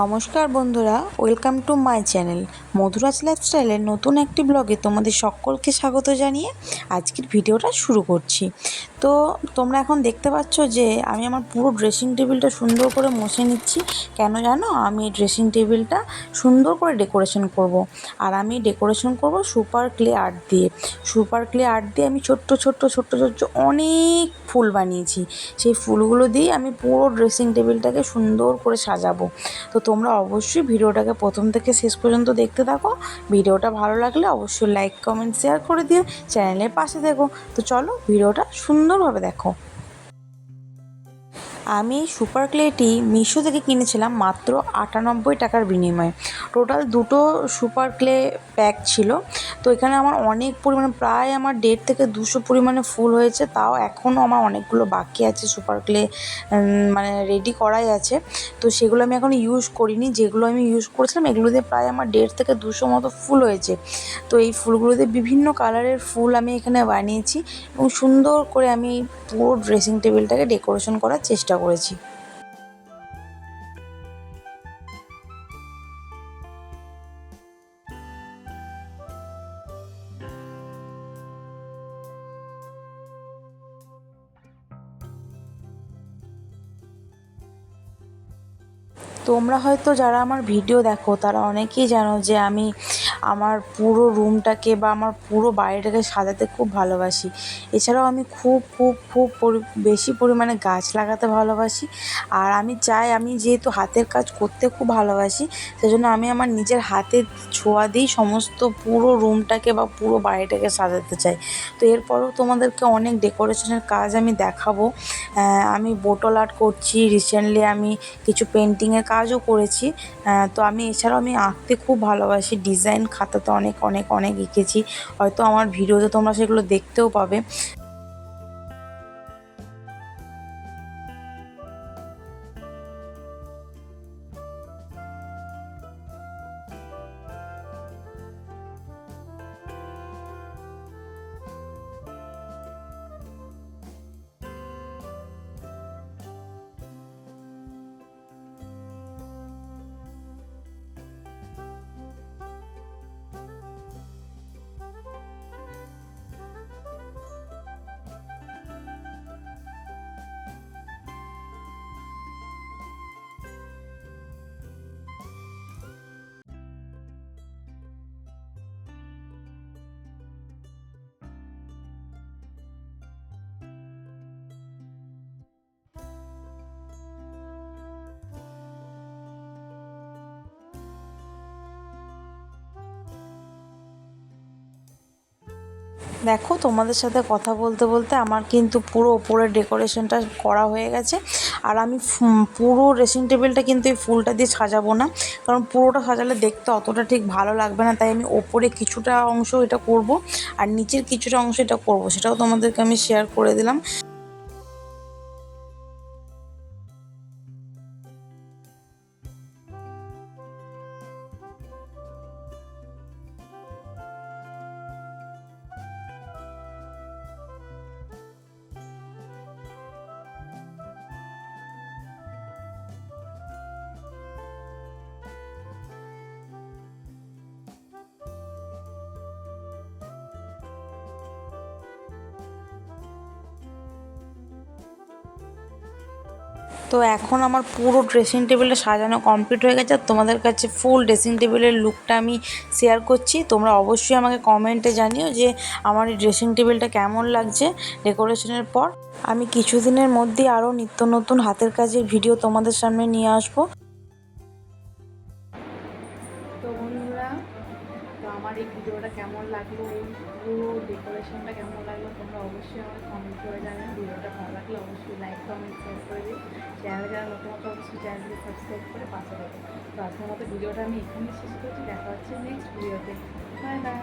নমস্কার বন্ধুরা, welcome to my channel. Madhuraj লাইফস্টাইলের নতুন একটি ব্লগে তোমাদের সকলকে স্বাগত জানিয়ে আজকের ভিডিওটা শুরু করছি। তো তোমরা এখন দেখতে পাচ্ছ যে আমি আমার পুরো ড্রেসিং টেবিলটা সুন্দর করে মুছে নিচ্ছি। কেন জানো? আমি ড্রেসিং টেবিলটা সুন্দর করে ডেকোরেশন করব। আর আমি ডেকোরেশন করব সুপার ক্লে আর্ট দিয়ে। সুপার ক্লে আর্ট দিয়ে আমি ছোট্ট ছোট্ট ছোট্ট ছোট্ট অনেক ফুল বানিয়েছি। সেই ফুলগুলো দিয়ে আমি পুরো ড্রেসিং টেবিলটাকে সুন্দর করে সাজাবো। তো তোমরা অবশ্যই ভিডিওটাকে প্রথম থেকে শেষ পর্যন্ত দেখতে থাকো। ভিডিওটা ভালো লাগলে অবশ্যই লাইক কমেন্ট শেয়ার করে দিও। চ্যানেলের পাশে দেখো তো চলো ভিডিওটা সুন্দরভাবে দেখো। আমি এই সুপার ক্লেটি মিশো থেকে কিনেছিলাম মাত্র আটানব্বই টাকার বিনিময়ে। টোটাল দুটো সুপার ক্লে প্যাক ছিল। তো এখানে আমার অনেক পরিমাণে, প্রায় আমার দেড় থেকে দুশো পরিমাণে ফুল হয়েছে। তাও এখনও আমার অনেকগুলো বাকি আছে সুপার ক্লে মানে রেডি করাই আছে। তো সেগুলো আমি এখন ইউজ করিনি। যেগুলো আমি ইউজ করেছিলাম এগুলো দিয়ে প্রায় আমার দেড় থেকে দুশো মতো ফুল হয়েছে। তো এই ফুলগুলো দিয়ে বিভিন্ন কালারের ফুল আমি এখানে বানিয়েছি এবং সুন্দর করে আমি পুরো ড্রেসিং টেবিলটাকে ডেকোরেশন করার চেষ্টা করেছি। তোমরা হয়তো যারা আমার ভিডিও দেখো তারা অনেকেই জানো যে আমি আমার পুরো রুমটাকে বা আমার পুরো বাড়িটাকে সাজাতে খুব ভালোবাসি। এছাড়াও আমি খুব খুব খুব বেশি পরিমাণে গাছ লাগাতে ভালোবাসি। আর আমি চাই আমি যেহেতু হাতের কাজ করতে খুব ভালোবাসি, সেজন্য আমি আমার নিজের হাতের ছোঁয়া দিয়েই সমস্ত পুরো রুমটাকে বা পুরো বাড়িটাকে সাজাতে চাই। তো এরপরেও তোমাদেরকে অনেক ডেকোরেশনের কাজ আমি দেখাবো। আমি বোটল আর্ট করছি রিসেন্টলি আমি কিছু পেন্টিংয়ের কাজও করেছি। তো আমি এছাড়াও আমি আঁকতে খুব ভালোবাসি ডিজাইন খাতাতে অনেক অনেক অনেক এঁকেছি। হয়তো আমার ভিডিওতে তোমরা সেগুলো দেখতেও পাবে। দেখো, তোমাদের সাথে কথা বলতে বলতে আমার কিন্তু পুরো ওপরের ডেকোরেশনটা করা হয়ে গেছে। আর আমি পুরো ড্রেসিং টেবিলটা কিন্তু এই ফুলটা দিয়ে সাজাবো না। কারণ পুরোটা সাজালে দেখতে অতটা ঠিক ভালো লাগবে না, তাই আমি ওপরে কিছুটা অংশ এটা করব, আর নিচের কিছুটা অংশ এটা করব, সেটাও তোমাদেরকে আমি শেয়ার করে দিলাম। তো এখন আমার পুরো ড্রেসিং টেবিলে সাজানো কমপ্লিট হয়ে গেছে। তোমাদের কাছে ফুল ড্রেসিং টেবিলের লুকটা আমি শেয়ার করছি। তোমরা অবশ্যই আমাকে কমেন্টে জানিও যে আমার এই ড্রেসিং টেবিলটা কেমন লাগছে ডেকোরেশনের পর। আমি কিছুদিনের মধ্যেই আরও নিত্য নতুন হাতের কাজের ভিডিও তোমাদের সামনে নিয়ে আসব। আমার এই ভিডিওটা কেমন লাগল, এই পুরো ডেকোরেশনটা কেমন লাগল, তোমরা অবশ্যই আমার কমেন্ট করে জানিও। ভিডিওটা ভালো লাগলে অবশ্যই লাইক কমেন্ট শেয়ার করে দিই চ্যানেল যারা নতুন মতো অবশ্যই চ্যানেলকে সাবস্ক্রাইব করে পাশে থাকো। তো আজকের মতো ভিডিওটা আমি এখানেই শেষ করছি, দেখা হচ্ছে নেক্সট ভিডিওতে বাই বাই